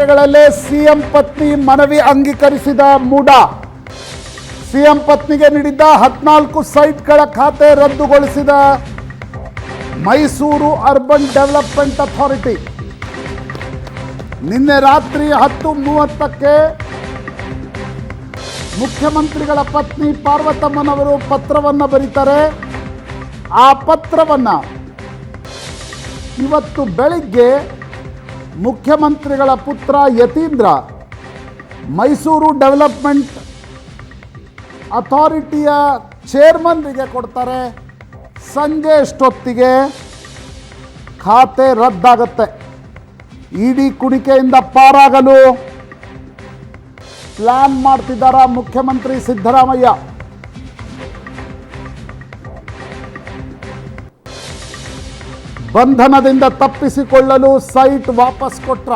ಗಂಟೆಗಳಲ್ಲೇ CM ಪತ್ನಿ ಮನವಿ ಅಂಗೀಕರಿಸಿದ ಮೂಡ. ಸಿಎಂ ಪತ್ನಿಗೆ ನೀಡಿದ್ದ ಹದಿನಾಲ್ಕು ಸೈಟ್ಗಳ ಖಾತೆ ರದ್ದುಗೊಳಿಸಿದ ಮೈಸೂರು ಅರ್ಬನ್ ಡೆವಲಪ್ಮೆಂಟ್ ಅಥಾರಿಟಿ. ನಿನ್ನೆ ರಾತ್ರಿ ಹತ್ತು ಮೂವತ್ತಕ್ಕೆ ಮುಖ್ಯಮಂತ್ರಿಗಳ ಪತ್ನಿ ಪಾರ್ವತಮ್ಮನವರು ಪತ್ರವನ್ನು ಬರೀತಾರೆ. ಆ ಪತ್ರವನ್ನು ಇವತ್ತು ಬೆಳಿಗ್ಗೆ ಮುಖ್ಯಮಂತ್ರಿಗಳ ಪುತ್ರ ಯತೀಂದ್ರ, ಮೈಸೂರು ಡೆವಲಪ್ಮೆಂಟ್ ಅಥಾರಿಟಿಯ ಚೇರ್ಮನ್ರಿಗೆ ಕೊಡ್ತಾರೆ. ಸಂಜೆ ಎಷ್ಟೊತ್ತಿಗೆ ಖಾತೆ ರದ್ದಾಗತ್ತೆ. ಇಡಿ ಕುಣಿಕೆಯಿಂದ ಪಾರಾಗಲು ಪ್ಲ್ಯಾನ್ ಮಾಡ್ತಿದ್ದಾರ ಮುಖ್ಯಮಂತ್ರಿ ಸಿದ್ದರಾಮಯ್ಯ? ಬಂಧನದಿಂದ ತಪ್ಪಿಸಿಕೊಳ್ಳಲು ಸೈಟ್ ವಾಪಸ್ ಕೊಟ್ರ.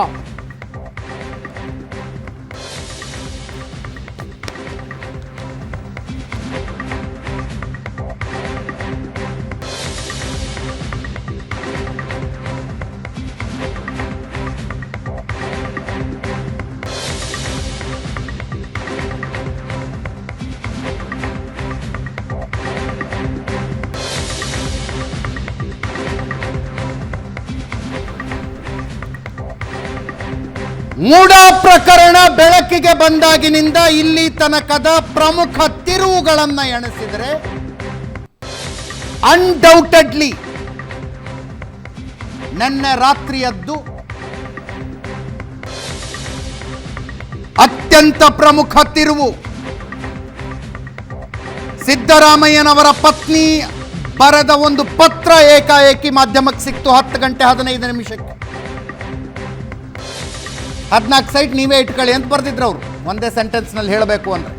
ಮೂಡ ಪ್ರಕರಣ ಬೆಳಕಿಗೆ ಬಂದಾಗಿನಿಂದ ಇಲ್ಲಿ ತನಕದ ಪ್ರಮುಖ ತಿರುವುಗಳನ್ನ ಎಣಿಸಿದರೆ ಅನ್ಡೌಟೆಡ್ಲಿ ನನ್ನ ರಾತ್ರಿಯದ್ದು ಅತ್ಯಂತ ಪ್ರಮುಖ ತಿರುವು. ಸಿದ್ದರಾಮಯ್ಯನವರ ಪತ್ನಿ ಬರೆದ ಒಂದು ಪತ್ರ ಏಕಾಏಕಿ ಮಾಧ್ಯಮಕ್ಕೆ ಸಿಕ್ತು ಹತ್ತು ಗಂಟೆ ಹದಿನೈದು ನಿಮಿಷಕ್ಕೆ. ಹದಿನಾಲ್ಕು ಸೈಟ್ ನೀವೇ ಇಟ್ಕೊಳ್ಳಿ ಅಂತ ಬರ್ತಿದ್ರು ಅವರು. ಒಂದೇ ಸೆಂಟೆನ್ಸ್ನಲ್ಲಿ ಹೇಳಬೇಕು ಅಂದ್ರೆ.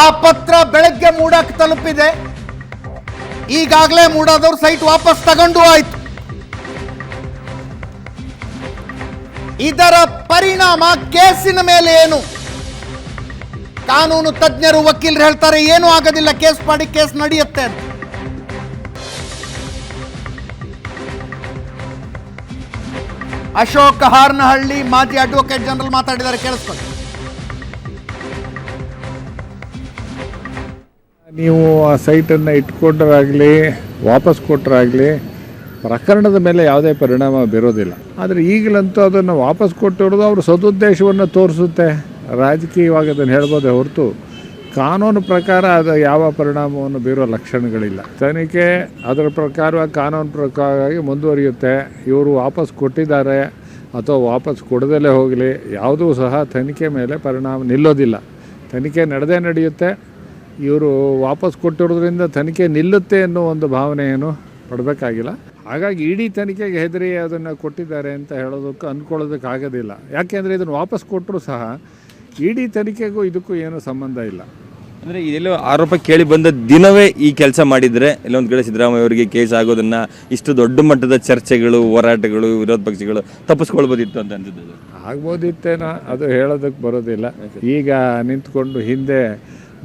ಆ ಪತ್ರ ಬೆಳಗ್ಗೆ ಮೂಡಕ್ ತಲುಪಿದೆ. ಈಗಾಗಲೇ ಮೂಡಾದವ್ರು ಸೈಟ್ ವಾಪಸ್ ತಗೊಂಡು ಆಯ್ತು ಇದರ ಪರಿಣಾಮ ಕೇಸಿನ ಮೇಲೆ ಏನು? ಕಾನೂನು ತಜ್ಞರು ವಕೀಲರು ಹೇಳ್ತಾರೆ, ಏನೂ ಆಗೋದಿಲ್ಲ, ಕೇಸ್ ಮಾಡಿ ಕೇಸ್ ನಡೆಯುತ್ತೆ ಅಂತ. ಅಶೋಕ್ ಹಾರ್ನಹಳ್ಳಿ ಮಾಜಿ ಅಡ್ವೊಕೇಟ್ ಜನರಲ್ ಮಾತಾಡಿದ್ದಾರೆ, ಕೇಳಿಸ್ಕೊಳ್ಳಿ. ನೀವು ಆ ಸೈಟನ್ನು ಇಟ್ಕೊಂಡ್ರಾಗಲಿ, ವಾಪಸ್ ಕೊಟ್ಟರಾಗಲಿ ಪ್ರಕರಣದ ಮೇಲೆ ಯಾವುದೇ ಪರಿಣಾಮ ಬೀರೋದಿಲ್ಲ. ಆದರೆ ಈಗಲಂತೂ ಅದನ್ನು ವಾಪಸ್ ಕೊಟ್ಟಿರೋದು ಅವರು ಸದುದ್ದೇಶವನ್ನು ತೋರಿಸುತ್ತೆ. ರಾಜಕೀಯವಾಗಿ ಅದನ್ನು ಹೇಳ್ಬೋದೇ ಹೊರತು ಕಾನೂನು ಪ್ರಕಾರ ಅದು ಯಾವ ಪರಿಣಾಮವನ್ನು ಬೀರೋ ಲಕ್ಷಣಗಳಿಲ್ಲ. ತನಿಖೆ ಅದರ ಪ್ರಕಾರವಾಗಿ ಕಾನೂನು ಪ್ರಕಾರವಾಗಿ ಮುಂದುವರಿಯುತ್ತೆ. ಇವರು ವಾಪಸ್ ಕೊಟ್ಟಿದ್ದಾರೆ. ಅಥವಾ ವಾಪಸ್ ಕೊಡದಲ್ಲೇ ಹೋಗಲಿ, ಯಾವುದೂ ಸಹ ತನಿಖೆ ಮೇಲೆ ಪರಿಣಾಮ ನಿಲ್ಲೋದಿಲ್ಲ. ತನಿಖೆ ನಡೆದೇ ನಡೆಯುತ್ತೆ. ಇವರು ವಾಪಸ್ ಕೊಟ್ಟಿರೋದ್ರಿಂದ ತನಿಖೆ ನಿಲ್ಲುತ್ತೆ ಅನ್ನೋ ಒಂದು ಭಾವನೆಯನ್ನು ಪಡಬೇಕಾಗಿಲ್ಲ. ಹಾಗಾಗಿ ಇಡೀ ತನಿಖೆಗೆ ಹೆದರಿ ಅದನ್ನು ಕೊಟ್ಟಿದ್ದಾರೆ ಅಂತ ಹೇಳೋದಕ್ಕೆ ಅಂದ್ಕೊಳ್ಳೋದಕ್ಕಾಗೋದಿಲ್ಲ ಯಾಕೆಂದರೆ ಇದನ್ನು ವಾಪಸ್ ಕೊಟ್ಟರು ಸಹ ಇಡೀ ತನಿಖೆಗೂ ಇದಕ್ಕೂ ಏನೂ ಸಂಬಂಧ ಇಲ್ಲ. ಅಂದರೆ ಇದೆಲ್ಲ ಆರೋಪ ಕೇಳಿ ಬಂದ ದಿನವೇ ಈ ಕೆಲಸ ಮಾಡಿದರೆ ಇಲ್ಲೊಂದು ಕಡೆ ಸಿದ್ದರಾಮಯ್ಯ ಅವರಿಗೆ ಕೇಸ್ ಆಗೋದನ್ನು ಇಷ್ಟು ದೊಡ್ಡ ಮಟ್ಟದ ಚರ್ಚೆಗಳು ಹೋರಾಟಗಳು ವಿರೋಧ ಪಕ್ಷಗಳು ತಪ್ಪಿಸ್ಕೊಳ್ಬೋದಿತ್ತು ಅಂತ ಅನ್ಸಿದ್ದು ಆಗ್ಬೋದಿತ್ತೇನೋ ಅದು ಹೇಳೋದಕ್ಕೆ ಬರೋದಿಲ್ಲ. ಈಗ ನಿಂತ್ಕೊಂಡು ಹಿಂದೆ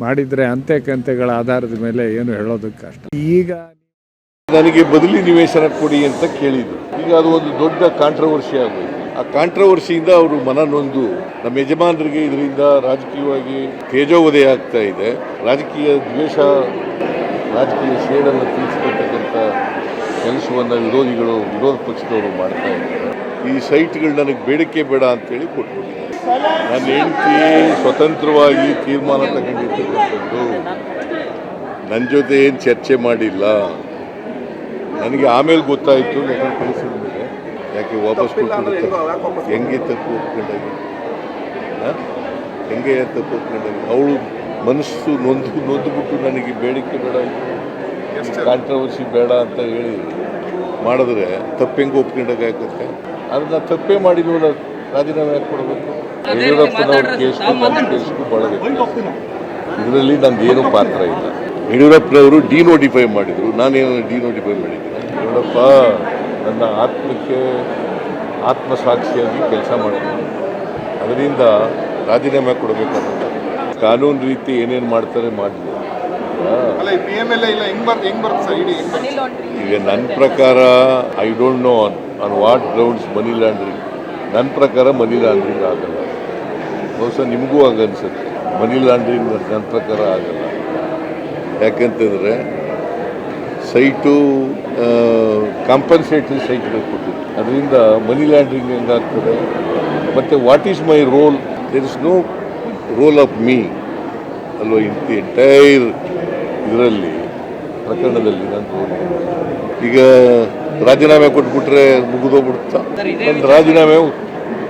ಮಾಡಿದರೆ ಅಂತೆ ಕಂತೆಗಳ ಆಧಾರದ ಮೇಲೆ ಏನು ಹೇಳೋದಕ್ಕೆ ಕಷ್ಟ ಈಗ ನನಗೆ ಬದಲಿ ನಿವೇಶನ ಕೊಡಿ ಅಂತ ಕೇಳಿದ್ರು ಈಗ ಅದು ಒಂದು ದೊಡ್ಡ ಕಾಂಟ್ರವರ್ಸಿ ಆಗೋಯ್ತು. ಆ ಕಾಂಟ್ರವರ್ಸಿಯಿಂದ ಅವರು ಮನ ನೊಂದು. ನಮ್ಮ ಯಜಮಾನರಿಗೆ ಇದರಿಂದ ರಾಜಕೀಯವಾಗಿ ತೇಜೋವಧೆ ಆಗ್ತಾ ಇದೆ. ರಾಜಕೀಯ ದ್ವೇಷ, ರಾಜಕೀಯ ಸೇಡನ್ನು ತಿಳಿಸ್ಕೊಳ್ತಕ್ಕಂಥ ಕೆಲಸವನ್ನು ವಿರೋಧಿಗಳು, ವಿರೋಧ ಪಕ್ಷದವರು ಮಾಡ್ತಾ ಇದ್ದಾರೆ. ಈ ಸೈಟ್ಗಳು ನನಗೆ ಬೇಡಿಕೆ ಬೇಡ ಅಂತೇಳಿ ಕೊಟ್ಬಿಟ್ಟಿದ್ದಾರೆ. ನನ್ನ ಹೆಂಡತಿ ಸ್ವತಂತ್ರವಾಗಿ ತೀರ್ಮಾನ ತಗೊಂಡಿರ್ತಕ್ಕಂಥದ್ದು ನನ್ನ ಜೊತೆ ಏನು ಚರ್ಚೆ ಮಾಡಿಲ್ಲ. ನನಗೆ ಆಮೇಲೆ ಗೊತ್ತಾಯಿತು, ಯಾಕಂದ್ರೆ ಯಾಕೆ ವಾಪಸ್ ಹೆಂಗೆ ತಪ್ಪು ಒಪ್ಕೊಂಡಾಗಿ? ಹೆಂಗೆ ತಪ್ಪು ಒಪ್ಕೊಂಡಾಗಿ? ಅವಳು ಮನಸ್ಸು ನೊಂದು ನೊಂದುಬಿಟ್ಟು ನನಗೆ ಬೇಡಿಕೆ ಬೇಡ ಕಾಂಟ್ರವರ್ಸಿ ಬೇಡ ಅಂತ ಹೇಳಿ ಮಾಡಿದ್ರೆ ತಪ್ಪು ಹೆಂಗೆ ಒಪ್ಕೊಂಡಾಗುತ್ತೆ ಅದನ್ನ ತಪ್ಪೇ ಮಾಡಿದ್ವಲ್ಲ ರಾಜೀನಾಮೆ ಯಾಕೆ ಕೊಡಬೇಕು? ಯಡಿಯೂರಪ್ಪನವ್ರ ಕೇಸ್ಗೂ ನನ್ನ ಕೇಸ್ಗೂ ಇದರಲ್ಲಿ ನಂದು ಏನೂ ಪಾತ್ರ ಇಲ್ಲ. ಯಡಿಯೂರಪ್ಪನವರು ಡಿನೋಟಿಫೈ ಮಾಡಿದರು. ನಾನೇನು ಡಿನೋಟಿಫೈ ಮಾಡಿದ್ದೆ ಯಡಿಯೂರಪ್ಪ ನನ್ನ ಆತ್ಮಕ್ಕೆ ಆತ್ಮಸಾಕ್ಷಿಯಾಗಿ ಕೆಲಸ ಮಾಡ್ತೀನಿ ಅದರಿಂದ ರಾಜೀನಾಮೆ ಕೊಡಬೇಕಾಗುತ್ತೆ. ಕಾನೂನು ರೀತಿ ಏನೇನು ಮಾಡ್ತಾರೆ ಮಾಡಲಿ. ಈಗ ನನ್ನ ಪ್ರಕಾರ I don't know on on what grounds money laundering ನನ್ನ ಪ್ರಕಾರ ಮನಿ ಲಾಂಡ್ರಿಂಗ್ ಆಗಲ್ಲ. ಬಹುಶಃ ನಿಮಗೂ ಆಗ ಅನಿಸುತ್ತೆ. ಮನಿ ಲಾಂಡ್ರಿಂಗ್ ನನ್ನ ಪ್ರಕಾರ ಆಗಲ್ಲ. ಯಾಕೆಂತಂದರೆ ಸೈಟು ಕಾಂಪನ್ಸೇಟರಿ ಸೈಟ್ಗಳು ಕೊಟ್ಟಿತ್ತು ಅದರಿಂದ ಮನಿ ಲ್ಯಾಂಡ್ರಿಂಗ್ ಹೆಂಗಾಗ್ತದೆ ಮತ್ತು what is my role there is no role of me ಅಲ್ವಾ ಇನ್ ದಿ ಎಂಟೈರ್ ಇದರಲ್ಲಿ ಪ್ರಕರಣದಲ್ಲಿ ನಾನು ಈಗ ರಾಜೀನಾಮೆ ಕೊಟ್ಬಿಟ್ರೆ ಮುಗಿದೋಗ್ಬಿಡ್ತಾ ಒಂದು ರಾಜೀನಾಮೆ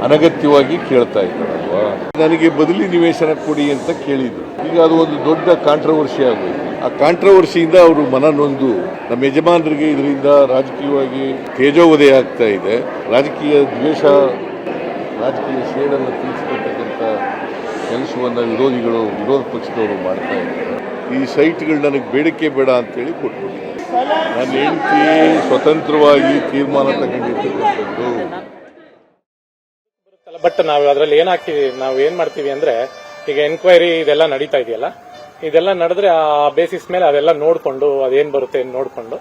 ಅನಗತ್ಯವಾಗಿ ಕೇಳ್ತಾ ಇದ್ದಾರಲ್ವಾ ನನಗೆ ಬದಲಿ ನಿವೇಶನ ಕೊಡಿ ಅಂತ ಕೇಳಿದ್ರು. ಈಗ ಅದು ಒಂದು ದೊಡ್ಡ ಕಾಂಟ್ರವರ್ಸಿ ಆಗೋಯ್ತು. ಆ ಕಾಂಟ್ರವರ್ಸಿಯಿಂದ ಅವರು ಮನನೊಂದು. ನಮ್ಮ ಯಜಮಾನರಿಗೆ ಇದರಿಂದ ರಾಜಕೀಯವಾಗಿ ತೇಜೋವಧೆ ಆಗ್ತಾ ಇದೆ. ರಾಜಕೀಯ ದ್ವೇಷ, ರಾಜಕೀಯ ಸೇಡನ್ನು ತಿಳಿಸ್ಕೊಳ್ತಕ್ಕಂಥ ಕೆಲಸವನ್ನು ವಿರೋಧಿಗಳು, ವಿರೋಧ ಪಕ್ಷದವರು ಮಾಡ್ತಾ ಇದ್ದಾರೆ. ಈ ಸೈಟ್ಗಳು ನನಗೆ ಬೇಡಿಕೆ ಬೇಡ ಅಂತೇಳಿ ಕೊಟ್ಬಿಟ್ಟಿದ್ದಾರೆ. ನನ್ನ ಹೆಂಡತಿ, ಸ್ವತಂತ್ರವಾಗಿ ತೀರ್ಮಾನ ತಗೊಂಡಿರ್ತಕ್ಕಂಥದ್ದು ಬಟ್ ನಾವು ಅದರಲ್ಲಿ ಏನಾಗ್ತೀವಿ ನಾವು ಏನು ಮಾಡ್ತೀವಿ ಅಂದ್ರೆ, ಈಗ ಎನ್ಕ್ವೈರಿ ಇದೆಲ್ಲ ನಡೀತಾ ಇದೆಯಲ್ಲ? ಇದೆಲ್ಲ ನಡೆದ್ರೆ ಆ ಬೇಸಿಸ್ ಮೇಲೆ ಅದೆಲ್ಲ ನೋಡ್ಕೊಂಡು ಅದೇನ್ ಬರುತ್ತೆ ನೋಡಿಕೊಂಡು.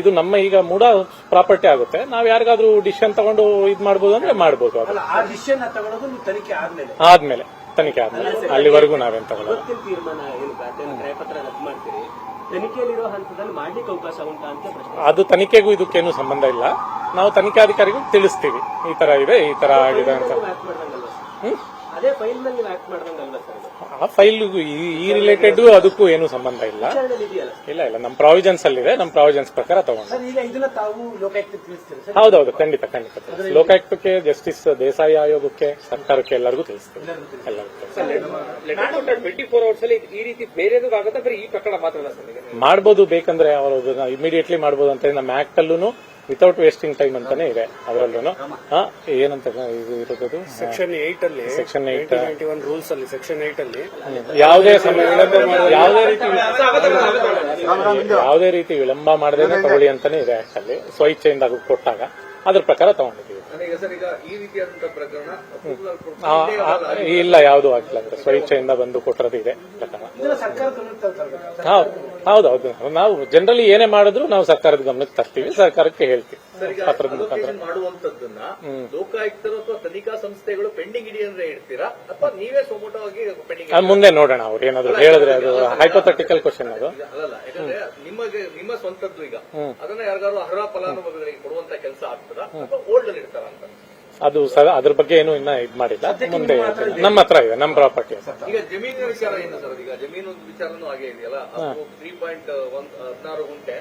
ಇದು ನಮ್ಮ ಈಗ ಮೂಡ ಪ್ರಾಪರ್ಟಿ ಆಗುತ್ತೆ. ನಾವ್ ಯಾರಿಗಾದ್ರೂ ಡಿಸಿಷನ್ ತಗೊಂಡು ಇದ್ ಮಾಡ್ಬೋದು ಅಂದ್ರೆ ಮಾಡ್ಬೋದು ಅದು. ಆ ಡಿಸಿಷನ್ ತಗೊಳ್ಳೋದು ನೀವು ತನಿಖೆ ಆದ್ಮೇಲೆ. ಆದ್ಮೇಲೆ ತನಿಖೆ ಆದ್ಮೇಲೆ. ಅಲ್ಲಿವರೆಗೂ ನಾವೇನ್ ತಗೊಳ್ಳೋದು ಇವತ್ತಿನ ತೀರ್ಮಾನ ಏನು ಅದೇನು ಕ್ರಯಪತ್ರ ರದ್ದು ಮಾಡ್ತೀರಿ? ತನಿಖೆಯಲ್ಲಿರೋ ಹಂತದಲ್ಲಿ ಮಾಡ್ಲಿಕ್ಕೆ ಅವಕಾಶ ಉಂಟಾ ಅಂತ ಪ್ರಶ್ನೆ. ಅದು ತನಿಖೆಗೂ ಇದಕ್ಕೇನು ಸಂಬಂಧ ಇಲ್ಲ. ನಾವು ತನಿಖಾಧಿಕಾರಿಗೂ ತಿಳಿಸ್ತೀವಿ. ಈ ತರ ಇದೆ ಈ ತರ ಆಗಿದೆ ಅಂತ. ನೀವು ಫೈಲ್ ಆ ಫೈಲ್ಗೂ ಈ ರಿಲೇಟೆಡ್ ಅದಕ್ಕೂ ಏನು ಸಂಬಂಧ ಇಲ್ಲ. ಇಲ್ಲ ಇಲ್ಲ. ನಮ್ಮ ಪ್ರಾವಿಜನ್ಸ್ ಅಲ್ಲಿ ಇದೆ. ನಮ್ಮ ಪ್ರಾವಿಜನ್ಸ್ ಪ್ರಕಾರ ತಗೊಂಡು. ಸರ್ ಈಗ ಇದನ್ನ ಲೋಕಾಯುಕ್ತ ತಿಳಿಸ್ತೀರಿ ಸರ್ ಹೌದೌದು. ಖಂಡಿತ ಖಂಡಿತ. ಲೋಕಾಯುಕ್ತಕ್ಕೆ ಜಸ್ಟಿಸ್ ದೇಸಾಯಿ ಆಯೋಗಕ್ಕೆ ಸರ್ಕಾರಕ್ಕೆ ಎಲ್ಲರಿಗೂ ತಿಳಿಸ್ತೀವಿ. ಎಲ್ಲರಿಗೂ ತಿಳಿಸ್ತೀವಿ. ಟ್ವೆಂಟಿ ಫೋರ್ ಅವರ್ಸ್ ಅಲ್ಲಿ ಈ ರೀತಿ ಬೇರೆದು ಆಗುತ್ತೆ? ಬರೀ ಈ ಪ್ರಕರಣ ಮಾತ್ರ ಅಲ್ಲ ಸರ್ ಈಗ ಮಾಡ್ಬೋದು ಬೇಕಂದ್ರೆ ಅವರು ಇಮಿಡಿಯೇಟ್ಲಿ ಮಾಡ್ಬೋದು ಅಂತ ನಮ್ಮ ಆಕ್ಟ್ ಅಲ್ಲೂ ವಿತೌಟ್ ವೇಸ್ಟಿಂಗ್ ಟೈಮ್ ಅಂತಾನೆ ಇದೆ ಅದರಲ್ಲೂ ಏನಂತ ಇದು ಇರೋದು? ಸೆಕ್ಷನ್ ಏಟ್ ಅಲ್ಲಿ ಸೆಕ್ಷನ್ ಏಟ್ ಒನ್ ರೂಲ್ಸ್ ಅಲ್ಲಿ ಸೆಕ್ಷನ್ ಏಟ್ ಅಲ್ಲಿ ಯಾವುದೇ ಸಮಯ ಯಾವುದೇ ರೀತಿ ಯಾವುದೇ ರೀತಿ ವಿಳಂಬ ಮಾಡದೇ ತಗೊಳ್ಳಿ ಅಂತಾನೆ ಇದೆ ಆಕ್ಟ್ ಅಲ್ಲಿ ಸ್ವಇಚ್ಛೆಯಿಂದ ಅದು ಕೊಟ್ಟಾಗ ಅದ್ರ ಪ್ರಕಾರ ತಗೊಂಡಿದ್ದೀವಿ. ಈಗ ಸರ್ ಈಗ ಈ ರೀತಿಯಾದಂತಹ ಪ್ರಕರಣ ಇಲ್ಲ ಯಾವುದು ಆಗಿಲ್ಲ ಅಂದ್ರೆ ಸ್ವಇಚ್ಛೆಯಿಂದ ಬಂದು ಕೊಟ್ಟಿರೋದು ಇದೆ ಪ್ರಕಾರ ಇದನ್ನ ಸರ್ಕಾರ ಗಮನಕ್ಕೆ ತರ್ತಾರೆ ಹೌದು ಹೌದೌದು ನಾವು ಜನರಲಿ ಏನೇ ಮಾಡಿದ್ರು ನಾವು ಸರ್ಕಾರದ ಗಮನಕ್ಕೆ ತರ್ತೀವಿ ಸರ್ಕಾರಕ್ಕೆ ಹೇಳ್ತೀವಿ. ಪತ್ರದ ಮುಖಾಂತರ. ಮಾಡುವಂತದ್ದನ್ನ ಲೋಕಾಯುಕ್ತರು ಅಥವಾ ತನಿಖಾ ಸಂಸ್ಥೆಗಳು ಪೆಂಡಿಂಗ್ ಇಡಿ ಅಂದ್ರೆ ಇಡ್ತೀರಾ ಅಥವಾ ನೀವೇ ಸೊಮೋಟವಾಗಿ ಪೆಂಡಿಂಗ್ ಅದು ಮುಂದೆ ನೋಡೋಣ ಅವ್ರು ಏನಾದ್ರು ಹೇಳಿದ್ರೆ ಅದು ಹೈಪೋಥೆಟಿಕಲ್ ಕ್ವಶನ್ ಅದು. ಅಲ್ಲಲ್ಲ ಯಾಕಂದ್ರೆ ನಿಮಗೆ ನಿಮ್ಮ ಸ್ವಂತದ್ದು ಈಗ. ಅದನ್ನ ಯಾರಿಗಾರು ಅರ್ಹ ಫಲಾನುಭವಿಗಳಿಗೆ ಆಗ್ತದಾ ಓಲ್ಡ್ ಅಲ್ಲಿ ಇಡ್ತಾರ ಅಂತ. ಅದು ಸ- ಅದ್ರ ಬಗ್ಗೆ ಏನು ಇನ್ನ ಇದ್ ಮಾಡಿಲ್ಲ. ಮುಂದೆ. ನಮ್ಮ ಹತ್ರ ಇದೆ ನಮ್ಮ ಪ್ರಾಪರ್ಟಿ ಈಗ ಜಮೀನಿನ ವಿಚಾರ ಏನು ಸರ್ ಈಗ ಜಮೀನು ವಿಚಾರನೂ ಹಾಗೆ ಇದೆಯಲ್ಲ ತ್ರೀ ಪಾಯಿಂಟ್ ಹದಿನಾರು ಗುಂಟೆ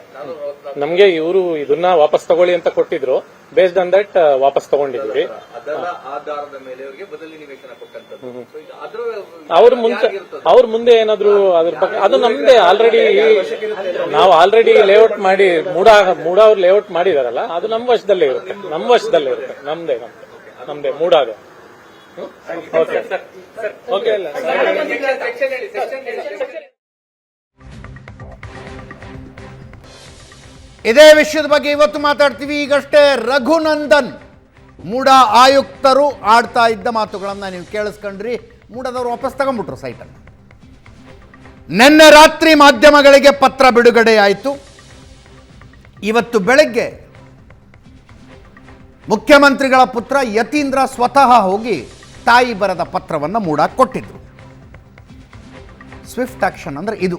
ನಮ್ಗೆ ಇವರು ಇದನ್ನ ವಾಪಸ್ ತಗೊಳ್ಳಿ ಅಂತ ಕೊಟ್ಟಿದ್ರು. ಬೇಸ್ಡ್ ಆನ್ ದಟ್ ವಾಪಸ್ ತಗೊಂಡಿದ್ವಿ. ಅದರ ಆಧಾರದ ಮೇಲೆ ಅವರಿಗೆ ಬದಲಿ ನಿವೇಶನ ಕೊಟ್ಟಂತದ್ದು. ಅದರ ಅವ್ರ ಮುಂಚೆ ಅವ್ರ ಮುಂದೆ ಏನಾದ್ರು ಅದ್ರ ಬಗ್ಗೆ ಅದು ನಮ್ದೇ ಆಲ್ರೆಡಿ ನಾವು ಆಲ್ರೆಡಿ ಲೇಔಟ್ ಮಾಡಿ ಮೂಡ ಮೂಡ ಅವ್ರು ಲೇಔಟ್ ಮಾಡಿದಾರಲ್ಲ ಅದು ನಮ್ಮ ವಶದಲ್ಲೇ ಇರುತ್ತೆ. ನಮ್ಮ ವಶದಲ್ಲೇ ಇರುತ್ತೆ. ನಮ್ದೇ ನಮ್ದೇ. ನಮ್ದೇ ಮೂಡ ಅದು ಓಕೆ. ಓಕೆ. ಇದೇ ವಿಷಯದ ಬಗ್ಗೆ ಇವತ್ತು ಮಾತಾಡ್ತೀವಿ. ಈಗಷ್ಟೇ ರಘುನಂದನ್ ಮೂಡ ಆಯುಕ್ತರು ಆಡ್ತಾ ಇದ್ದ ಮಾತುಗಳನ್ನು ನೀವು ಕೇಳಿಸ್ಕೊಂಡ್ರಿ. ಮೂಡದವರು ವಾಪಸ್ ತಗೊಂಡ್ಬಿಟ್ರು ಸೈಟನ್ನು ನಿನ್ನೆ ರಾತ್ರಿ ಮಾಧ್ಯಮಗಳಿಗೆ ಪತ್ರ ಬಿಡುಗಡೆಯಾಯಿತು. ಇವತ್ತು ಬೆಳಗ್ಗೆ ಮುಖ್ಯಮಂತ್ರಿಗಳ ಪುತ್ರ ಯತೀಂದ್ರ ಸ್ವತಃ ಹೋಗಿ ತಾಯಿ ಬರೆದ ಪತ್ರವನ್ನು ಮೂಡ ಕೊಟ್ಟಿದ್ರು. ಸ್ವಿಫ್ಟ್ ಆಕ್ಷನ್ ಅಂದರೆ ಇದು.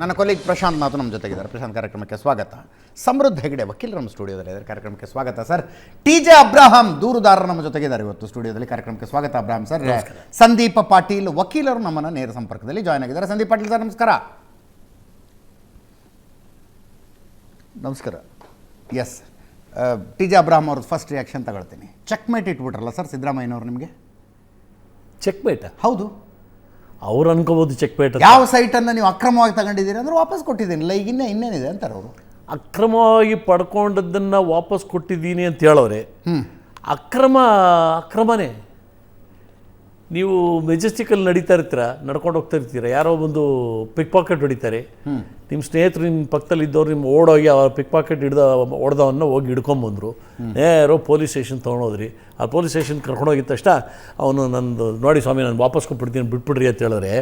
ನನ್ನ ಕೊಲೀಗ್ ಪ್ರಶಾಂತ್ ಮಾತು ನಮ್ಮ ಜೊತೆಗಿದ್ದಾರೆ. ಪ್ರಶಾಂತ್ ಕಾರ್ಯಕ್ರಮಕ್ಕೆ ಸ್ವಾಗತ. ಸಮೃದ್ಧ ಹೆಗಡೆ ವಕೀಲರು ನಮ್ಮ ಸ್ಟುಡಿಯೋದಲ್ಲಿ ಇದ್ದಾರೆ. ಕಾರ್ಯಕ್ರಮಕ್ಕೆ ಸ್ವಾಗತ ಸರ್. ಟಿ ಜೆ ಅಬ್ರಾಹಂ ದೂರುದಾರರು ನಮ್ಮ ಜೊತೆಗಿದ್ದಾರೆ ಇವತ್ತು ಸ್ಟುಡಿಯೋದಲ್ಲಿ. ಕಾರ್ಯಕ್ರಮಕ್ಕೆ ಸ್ವಾಗತ ಅಬ್ರಾಹಂ ಸರ್. ಸಂದೀಪ ಪಾಟೀಲ್ ವಕೀಲರು ನಮ್ಮನ್ನು ನೇರ ಸಂಪರ್ಕದಲ್ಲಿ ಜಾಯ್ನ್ ಆಗಿದ್ದಾರೆ. ಸಂದೀಪ್ ಪಾಟೀಲ್ ಸರ್ ನಮಸ್ಕಾರ. ನಮಸ್ಕಾರ. ಎಸ್ ಟಿ ಜೆ ಅಬ್ರಾಹಂ ಅವ್ರದ್ದು ಫಸ್ಟ್ ರಿಯಾಕ್ಷನ್ ತಗೊಳ್ತೀನಿ. ಚೆಕ್ಮೇಟ್ ಇಟ್ಬಿಟ್ರಲ್ಲ ಸರ್ ಸಿದ್ದರಾಮಯ್ಯನವ್ರು ನಿಮಗೆ? ಚೆಕ್ಬೇಟ ಹೌದು. ಅವ್ರು ಅನ್ಕೋಬಹುದು ಚೆಕ್ಮೇಟ್ ಯಾವ ಸೈಟನ್ನು ನೀವು ಅಕ್ರಮವಾಗಿ ತಗೊಂಡಿದ್ದೀರಿ ಅಂದ್ರೆ ವಾಪಸ್ ಕೊಟ್ಟಿದ್ದೀನಿಲ್ಲ ಈಗ ಇನ್ನೇ ಇನ್ನೇನಿದೆ ಅಂತಾರೆ ಅವರು. ಅಕ್ರಮವಾಗಿ ಪಡ್ಕೊಂಡದ್ದನ್ನು ವಾಪಸ್ ಕೊಟ್ಟಿದ್ದೀನಿ ಅಂತ ಹೇಳೋರೆ. ಅಕ್ರಮ ಅಕ್ರಮನೇ. ನೀವು ಮೆಜೆಸ್ಟಿಕಲ್ಲಿ ನಡೀತಾ ಇರ್ತೀರ ನಡ್ಕೊಂಡು ಹೋಗ್ತಾ ಇರ್ತೀರ ಯಾರೋ ಒಂದು ಪಿಕ್ ಪಾಕೆಟ್ ಹೊಡಿತಾರೆ. ನಿಮ್ಮ ಸ್ನೇಹಿತರು ನಿಮ್ಮ ಪಕ್ಕದಲ್ಲಿ ಇದ್ದವ್ರು ನಿಮ್ಮ ಓಡೋಗಿ ಅವ್ರ ಪಿಕ್ ಪಾಕೆಟ್ ಹಿಡ್ದ ಹೊಡೆದವನ್ನ ಹೋಗಿ ಹಿಡ್ಕೊಂಬಂದರು. ಯಾರೋ ಪೊಲೀಸ್ ಸ್ಟೇಷನ್ ತೊಗೊಂಡೋದ್ರಿ. ಆ ಪೊಲೀಸ್ ಸ್ಟೇಷನ್ ಕರ್ಕೊಂಡೋಗಿದ ತಕ್ಷಣ ಅವನು ನಂದು ನೋಡಿ ಸ್ವಾಮಿ ನಾನು ವಾಪಸ್ ಕೊಟ್ಬಿಡ್ತೀನಿ ಬಿಟ್ಬಿಡ್ರಿ ಅಂತ ಹೇಳಿದ್ರೆ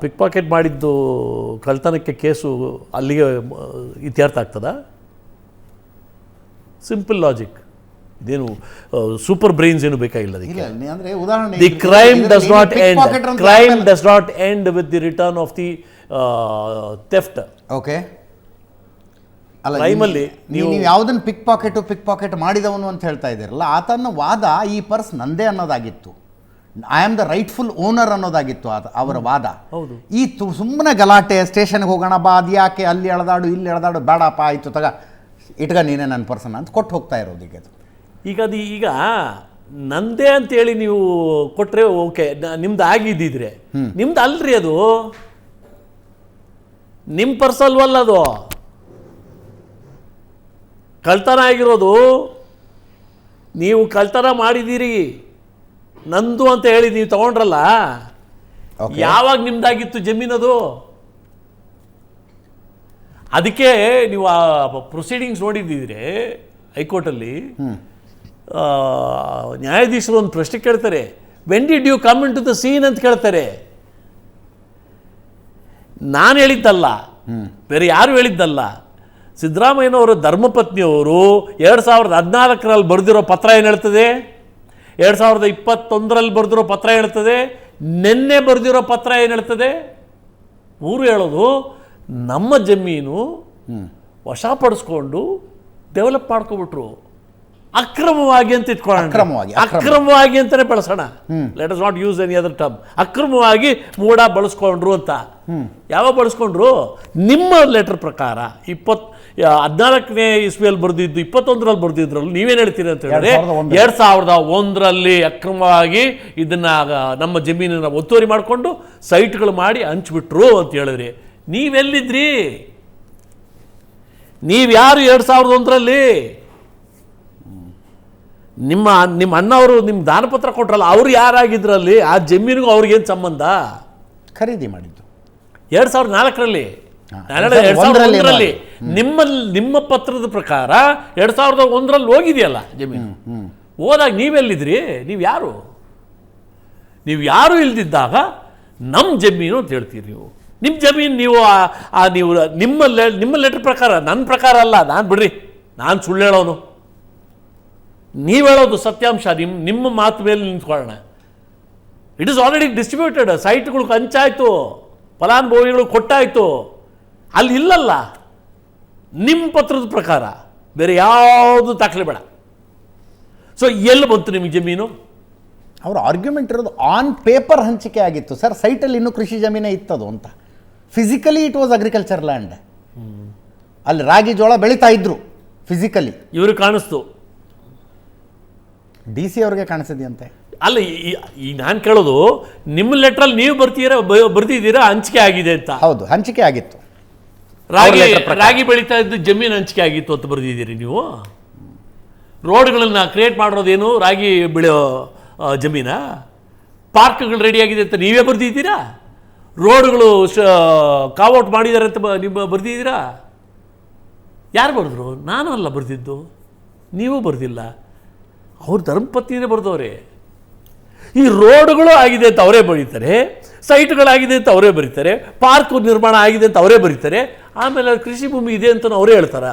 ಪಿಕ್ ಪಾಕೆಟ್ ಮಾಡಿದ್ದು ಕಳ್ತನಕ್ಕೆ ಕೇಸು ಅಲ್ಲಿಗೆ ಇತ್ಯರ್ಥ ಆಗ್ತದ? ಸಿಂಪಲ್ ಲಾಜಿಕ್ ಇದೇನು ಸೂಪರ್ ಬ್ರೈನ್ಸ್ ಏನು ಬೇಕಾಗಿಲ್ಲ ಅದಕ್ಕೆ ಅಂದ್ರೆ ಉದಾಹರಣೆ the crime does not end crime does not end with the return of the theft okay ನೀವು ನೀವು ಯಾವುದನ್ನು ಪಿಕ್ ಪಾಕೆಟ್ ಪಿಕ್ ಪಾಕೆಟ್ ಮಾಡಿದವನು ಅಂತ ಹೇಳ್ತಾ ಇದ್ದೀರಲ್ಲ ಆತನ ವಾದ ಈ ಪರ್ಸ್ ನಂದೇ ಅನ್ನೋದಾಗಿತ್ತು. I am the rightful owner ಅನ್ನೋದಾಗಿತ್ತು ಅದು ಅವರ ವಾದ. ಹೌದು. ಈ ಸುಮ್ಮನೆ ಗಲಾಟೆ ಸ್ಟೇಷನ್ಗೆ ಹೋಗೋಣ ಬಾ ಅದು ಯಾಕೆ ಅಲ್ಲಿ ಎಳೆದಾಡು ಇಲ್ಲಿ ಎಳೆದಾಡು ಬೇಡಪ್ಪ ಆಯಿತು ತಗ. ಇಟ್ಗ ನೀನೇ ನನ್ನ ಪರ್ಸನ್ ಅಂತ ಕೊಟ್ಟು ಹೋಗ್ತಾ ಇರೋದು ಈಗ ಅದು. ಈಗ ಅದು ಈಗ ನಂದೇ ಅಂತೇಳಿ ನೀವು ಕೊಟ್ಟರೆ ಓಕೆ. ನಿಮ್ದು ಆಗಿದ್ದಿದ್ರೆ. ನಿಮ್ದು ಅಲ್ರಿ ಅದು. ನಿಮ್ಮ ಪರ್ಸ್ ಅಲ್ವಲ್ಲ ಅದು. ಕಳ್ತನ ಆಗಿರೋದು. ನೀವು ಕಳ್ತನ ಮಾಡಿದ್ದೀರಿ. ನಂದು ಅಂತ ಹೇಳಿ ನೀವು ತಗೊಂಡ್ರಲ್ಲ. ಯಾವಾಗ ನಿಮ್ದಾಗಿತ್ತು ಜಮೀನದು? ಅದಕ್ಕೆ ನೀವು ಆ ಪ್ರೊಸೀಡಿಂಗ್ಸ್ ನೋಡಿದ್ದಿದ್ರೆ ಹೈಕೋರ್ಟಲ್ಲಿ. ನ್ಯಾಯಾಧೀಶರು ಒಂದು ಪ್ರಶ್ನೆ ಕೇಳ್ತಾರೆ when did you come into the scene ಅಂತ ಕೇಳ್ತಾರೆ. ನಾನು ಹೇಳಿದ್ದಲ್ಲ ಬೇರೆ ಯಾರು ಹೇಳಿದ್ದಲ್ಲ. ಸಿದ್ದರಾಮಯ್ಯನವರು ಧರ್ಮಪತ್ನಿಯವರು ಎರಡು ಸಾವಿರದ ಹದಿನಾಲ್ಕರಲ್ಲಿ ಬರೆದಿರೋ ಪತ್ರ ಏನು ಹೇಳ್ತದೆ? ಎರಡು ಸಾವಿರದ ಇಪ್ಪತ್ತೊಂದರಲ್ಲಿ ಬರೆದಿರೋ ಪತ್ರ ಹೇಳ್ತದೆ ನಿನ್ನೆ ಬರೆದಿರೋ ಪತ್ರ ಏನು ಹೇಳ್ತದೆ ಊರು ಹೇಳೋದು ನಮ್ಮ ಜಮೀನು ವಶಪಡಿಸ್ಕೊಂಡು ಡೆವಲಪ್ ಮಾಡ್ಕೊಬಿಟ್ರು. ಅಕ್ರಮವಾಗಿ ಅಂತ ಇಟ್ಕೊಳ್ಳೋಣ. ಅಕ್ರಮವಾಗಿ, ಅಕ್ರಮವಾಗಿ ಅಂತಾನೆ ಬಳಸೋಣ. Let us not use any other term ಅಕ್ರಮವಾಗಿ ಮೂಡ ಬಳಸ್ಕೊಂಡ್ರು ಅಂತ. ಯಾವಾಗ ಬಳಸ್ಕೊಂಡ್ರು? ನಿಮ್ಮ ಲೆಟರ್ ಪ್ರಕಾರ ಇಪ್ಪತ್ ಹದಿನಾಲ್ಕನೇ ಇಸ್ವಿಯಲ್ಲಿ ಬರೆದಿದ್ದು ಇಪ್ಪತ್ತೊಂದರಲ್ಲಿ ಬರೆದಿದ್ರಲ್ಲಿ ನೀವೇನು ಹೇಳ್ತೀರಿ ಅಂತ ಹೇಳಿದ್ರೆ ಎರಡ್ ಸಾವಿರದ ಒಂದರಲ್ಲಿ. ಅಕ್ರಮವಾಗಿ ಇದನ್ನ ನಮ್ಮ ಜಮೀನನ್ನ ಒತ್ತುವರಿ ಮಾಡಿಕೊಂಡು ಸೈಟ್ಗಳು ಮಾಡಿ ಹಂಚ್ಬಿಟ್ರು ಅಂತ ಹೇಳಿದ್ರಿ ನೀವೆಲ್ಲಿದ್ರಿ? ನೀವ್ಯಾರು ಎರಡು ಸಾವಿರದ ಒಂದರಲ್ಲಿ? ನಿಮ್ಮ ನಿಮ್ಮ ಅಣ್ಣವರು ನಿಮ್ಮ ದಾನಪತ್ರ ಕೊಟ್ರಲ್ಲ ಅವ್ರು ಯಾರಾಗಿದ್ರಲ್ಲಿ? ಆ ಜಮೀನಿಗೂ ಅವ್ರಿಗೇನು ಸಂಬಂಧ? ಖರೀದಿ ಮಾಡಿದ್ದು. ಎರಡು ಸಾವಿರದ ನಾಲ್ಕರಲ್ಲಿ? ಒಂದರಲ್ಲಿ ನಿಮ್ಮ ನಿಮ್ಮ ಪತ್ರದ ಪ್ರಕಾರ ಎರಡ್ ಸಾವಿರದ ಒಂದರಲ್ಲಿ ಹೋಗಿದೆಯಲ್ಲ ಜಮೀನು. ಹೋದಾಗ ನೀವೆಲ್ಲಿದ್ರಿ? ನೀವು ಯಾರು? ನೀವು ಯಾರು ಇಲ್ದಿದ್ದಾಗ ನಮ್ಮ ಜಮೀನು ಅಂತ ಹೇಳ್ತೀರಿ ನೀವು. ನಿಮ್ಮ ಜಮೀನು ನೀವು ಆ- ಆ ನೀವು ನಿಮ್ಮ ನಿಮ್ಮ ಲೆಟರ್ ಪ್ರಕಾರ ನನ್ನ ಪ್ರಕಾರ ಅಲ್ಲ ನಾನು ಬಿಡ್ರಿ. ನಾನು ಸುಳ್ಳು ಹೇಳೋನು. ನೀವು ಹೇಳೋದು ಸತ್ಯಾಂಶ ನಿಮ್ಮ ನಿಮ್ಮ ಮಾತು ಮೇಲೆ ನಿಂತ್ಕೊಳ್ಳೋಣ. ಇಟ್ ಇಸ್ ಆಲ್ರೆಡಿ ಡಿಸ್ಟ್ರಿಬ್ಯೂಟೆಡ್ ಸೈಟ್ಗಳು ಹಂಚಾಯಿತು ಫಲಾನುಭವಿಗಳು ಕೊಟ್ಟಾಯ್ತು. ಅಲ್ಲಿ ಇಲ್ಲಲ್ಲ. ನಿಮ್ಮ ಪತ್ರದ ಪ್ರಕಾರ. ಬೇರೆ ಯಾವುದು ದಾಖಲೆ ಬೇಡ. ಸೊ ಎಲ್ಲಿ ಬಂತು ನಿಮಗೆ ಜಮೀನು? ಅವರ ಆರ್ಗ್ಯುಮೆಂಟ್ ಇರೋದು ಆನ್ ಪೇಪರ್ ಹಂಚಿಕೆ ಆಗಿತ್ತು. ಸರ್ ಸೈಟಲ್ಲಿ ಇನ್ನೂ ಕೃಷಿ ಜಮೀನೇ ಇತ್ತದು ಅಂತ. Physically it was agriculture land ಅಲ್ಲಿ ರಾಗಿ ಜೋಳ ಬೆಳೀತಾ ಇದ್ರು ಫಿಸಿಕಲಿ ಇವರು ಕಾಣಿಸ್ತು. ಡಿ ಸಿ ಅವ್ರಿಗೆ ಕಾಣಿಸಿದೆಯಂತೆ. ಅಲ್ಲ ಈ- ನಾನು ಕೇಳೋದು ನಿಮ್ಮ ಲೆಟ್ರಲ್ಲಿ ನೀವು ಬರ್ತೀರಾ ಬರ್ತಿದ್ದೀರಾ ಹಂಚಿಕೆ ಆಗಿದೆ ಅಂತ. ಹೌದು ಹಂಚಿಕೆ ಆಗಿತ್ತು. ರಾಗಿ ರಾಗಿ ಬೆಳೀತಾ ಇದ್ದು ಜಮೀನು ಹಂಚಿಕೆ ಆಗಿತ್ತು ಅಂತ ಬರೆದಿದ್ದೀರಿ ನೀವು? ರೋಡ್ಗಳನ್ನ ಕ್ರಿಯೇಟ್ ಮಾಡೋದೇನು ರಾಗಿ ಬೆಳೆಯೋ ಜಮೀನ? ಪಾರ್ಕ್ಗಳು ರೆಡಿಯಾಗಿದೆ ಆಗಿದೆ ಅಂತ ನೀವೇ ಬರ್ದಿದ್ದೀರಾ? ರೋಡ್ಗಳು ಕಾವೌಟ್ ಮಾಡಿದ್ದಾರೆ ಅಂತ ನಿಮ್ಮ ಬರೆದಿದ್ದೀರಾ ಬರ್ದಿದ್ದೀರಾ? ಯಾರು ಬರೆದ್ರು? ನಾನು ಅಲ್ಲ ಬರೆದಿದ್ದು. ನೀವು ಬರೆದಿಲ್ಲ. ಅವ್ರ ಧರ್ಮಪತ್ನಿನೇ ಬರೆದವ್ರೆ. ಈ ರೋಡ್ಗಳು ಆಗಿದೆ ಅಂತ ಅವರೇ ಬರೀತಾರೆ. ಸೈಟ್ಗಳಾಗಿದೆ ಅಂತ ಅವರೇ ಬರೀತಾರೆ ಪಾರ್ಕ್ ನಿರ್ಮಾಣ ಆಗಿದೆ ಅಂತ ಅವರೇ ಬರೀತಾರೆ ಆಮೇಲೆ ಕೃಷಿ ಭೂಮಿ ಇದೆ ಅಂತ ಅವರೇ ಹೇಳ್ತಾರ?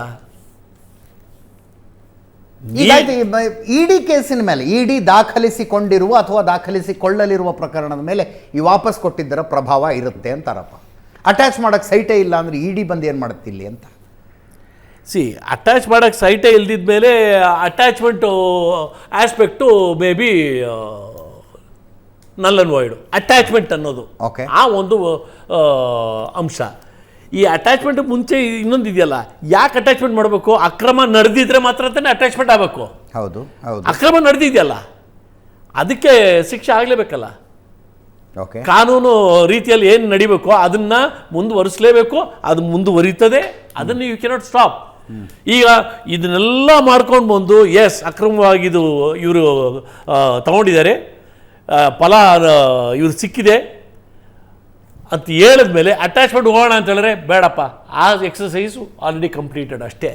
ಇಡಿ ಕೇಸಿನ ಮೇಲೆ ಇಡಿ ದಾಖಲಿಸಿಕೊಂಡಿರುವ ಅಥವಾ ದಾಖಲಿಸಿಕೊಳ್ಳಲಿರುವ ಪ್ರಕರಣದ ಮೇಲೆ ಈ ವಾಪಸ್ ಕೊಟ್ಟಿದ್ದರ ಪ್ರಭಾವ ಇರುತ್ತೆ ಅಂತಾರಪ್ಪ. ಅಟ್ಯಾಚ್ ಮಾಡೋಕ್ಕೆ ಸೈಟೇ ಇಲ್ಲ ಅಂದ್ರೆ ಇಡಿ ಬಂದು ಏನು ಮಾಡುತ್ತೆ ಇಲ್ಲಿ ಅಂತ? ಸಿ ಅಟ್ಯಾಚ್ ಮಾಡೋಕ್ಕೆ ಸೈಟೇ ಇಲ್ದಿದ್ಮೇಲೆ attachment aspect may be null and void attachment ಅನ್ನೋದು. ಆ ಒಂದು ಅಂಶ. ಈ ಅಟ್ಯಾಚ್ಮೆಂಟ್ ಮುಂಚೆ ಇನ್ನೊಂದು ಇದೆಯಲ್ಲ ಯಾಕೆ ಅಟ್ಯಾಚ್ಮೆಂಟ್ ಮಾಡಬೇಕು? ಅಕ್ರಮ ನಡೆದಿದ್ರೆ ಮಾತ್ರ ತಾನೇ ಅಟ್ಯಾಚ್ಮೆಂಟ್ ಆಗಬೇಕು. ಹೌದು ಹೌದು. ಅಕ್ರಮ ನಡೆದಿದೆಯಲ್ಲ ಅದಕ್ಕೆ ಶಿಕ್ಷೆ ಆಗಲೇಬೇಕಲ್ಲ. ಓಕೆ ಕಾನೂನು ರೀತಿಯಲ್ಲಿ ಏನು ನಡಿಬೇಕು ಅದನ್ನ ಮುಂದುವರಿಸಲೇಬೇಕು ಅದು ಮುಂದುವರಿತದೆ ಅದನ್ನು ಯು ಕೆನಾಟ್ ಸ್ಟಾಪ್ ಈಗ ಇದನ್ನೆಲ್ಲ ಮಾಡ್ಕೊಂಡು ಬಂದು ಎಸ್ ಅಕ್ರಮವಾಗಿ ಇದು ಇವರು ತಗೊಂಡಿದ್ದಾರೆ. ಫಲ ಇವ್ರು ಸಿಕ್ಕಿದೆ ಅಂತ ಹೇಳಿದ್ಮೇಲೆ ಅಟ್ಯಾಚ್ಮೆಂಟ್ ಹೋಗೋಣ ಅಂತ ಹೇಳಿದ್ರೆ ಬೇಡಪ್ಪ ಆ ಎಕ್ಸಸೈಸು ಆಲ್ರೆಡಿ ಕಂಪ್ಲೀಟೆಡ್ ಅಷ್ಟೇ.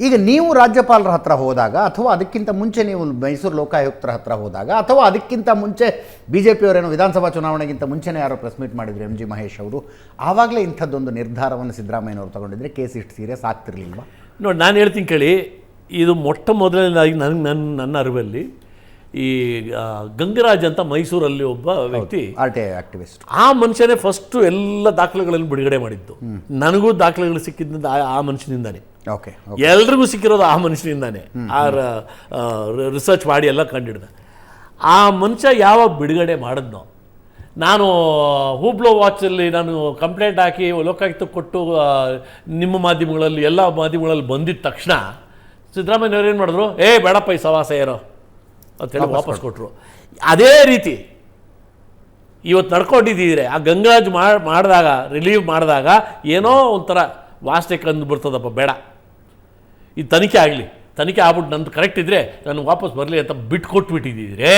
ಈಗ ನೀವು ರಾಜ್ಯಪಾಲರ ಹತ್ರ ಹೋದಾಗ ಅಥವಾ ಅದಕ್ಕಿಂತ ಮುಂಚೆ ನೀವು ಮೈಸೂರು ಲೋಕಾಯುಕ್ತರ ಹತ್ರ ಹೋದಾಗ ಅಥವಾ ಅದಕ್ಕಿಂತ ಮುಂಚೆ ಬಿ ಜೆ ಪಿಯವರೇನೋ ವಿಧಾನಸಭಾ ಚುನಾವಣೆಗಿಂತ ಮುಂಚೆನೇ ಯಾರೋ ಪ್ರೆಸ್ ಮೀಟ್ ಮಾಡಿದ್ರು ಎಂ ಜಿ ಮಹೇಶ್ ಅವರು ಆವಾಗಲೇ ಇಂಥದ್ದೊಂದು ನಿರ್ಧಾರವನ್ನು ಸಿದ್ದರಾಮಯ್ಯನವರು ತಗೊಂಡಿದ್ರೆ ಕೇಸ್ ಇಷ್ಟು ಸೀರಿಯಸ್ ಆಗ್ತಿರ್ಲಿಲ್ವಾ? ನೋಡಿ ನಾನು ಹೇಳ್ತೀನಿ ಕೇಳಿ ಇದು ಮೊಟ್ಟ ಮೊದಲನೇದಾಗಿ ನನಗೆ ನನ್ನ ನನ್ನ ಅರಿವಲ್ಲಿ ಈ ಗಂಗರಾಜ್ ಅಂತ ಮೈಸೂರಲ್ಲಿ ಒಬ್ಬ ವ್ಯಕ್ತಿ ಆಕ್ಟಿವಿಸ್ಟ್ ಆ ಮನುಷ್ಯನೇ ಫಸ್ಟು ಎಲ್ಲ ದಾಖಲೆಗಳನ್ನು ಬಿಡುಗಡೆ ಮಾಡಿದ್ದು. ನನಗೂ ದಾಖಲೆಗಳು ಸಿಕ್ಕಿದ್ದ ಆ- ಆ ಮನುಷ್ಯನಿಂದಾನೆ. ಓಕೆ ಎಲ್ರಿಗೂ ಸಿಕ್ಕಿರೋದು ಆ ಮನುಷ್ಯನಿಂದಾನೆ. ಆ ರಿಸರ್ಚ್ ಮಾಡಿ ಎಲ್ಲ ಕಂಡಿಡ್ದ. ಆ ಮನುಷ್ಯ ಯಾವಾಗ ಬಿಡುಗಡೆ ಮಾಡಿದ್ನೋ ನಾನು ಹೂಬ್ಲೋ ವಾಚಲ್ಲಿ ನಾನು ಕಂಪ್ಲೇಂಟ್ ಹಾಕಿ ಲೋಕಾಯುಕ್ತ ಕೊಟ್ಟು ನಿಮ್ಮ ಮಾಧ್ಯಮಗಳಲ್ಲಿ ಎಲ್ಲ ಮಾಧ್ಯಮಗಳಲ್ಲಿ ಬಂದಿದ್ದ ತಕ್ಷಣ ಸಿದ್ದರಾಮಯ್ಯವ್ರು ಏನು ಮಾಡಿದ್ರು ಏ ಬೇಡಪ್ಪ ಈ ಸವಾಸ ಏನೋ ಅಂತೇಳಿ ವಾಪಸ್ ಕೊಟ್ಟರು ಅದೇ ರೀತಿ ಇವತ್ತು ನಡ್ಕೊಂಡಿದ್ದೀರಿ ಆ ಗಂಗರಾಜ್ ಮಾಡಿದಾಗ ರಿಲೀವ್ ಮಾಡಿದಾಗ ಏನೋ ಒಂಥರ ವಾಸನೆ ಕಂದು ಬರ್ತದಪ್ಪ ಬೇಡ. ಈ ತನಿಖೆ ಆಗಲಿ ತನಿಖೆ ಆಗ್ಬಿಟ್ಟು ನಂದು ಕರೆಕ್ಟ್ ಇದ್ದರೆ ನಾನು ವಾಪಸ್ ಬರಲಿ ಅಂತ ಬಿಟ್ಟು ಕೊಟ್ಬಿಟ್ಟಿದ್ದಿದ್ರೆ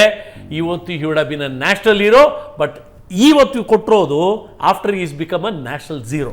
ಇವತ್ತು he would been a national hero but ಇವತ್ತು ಕೊಟ್ಟಿರೋದು after is become a national zero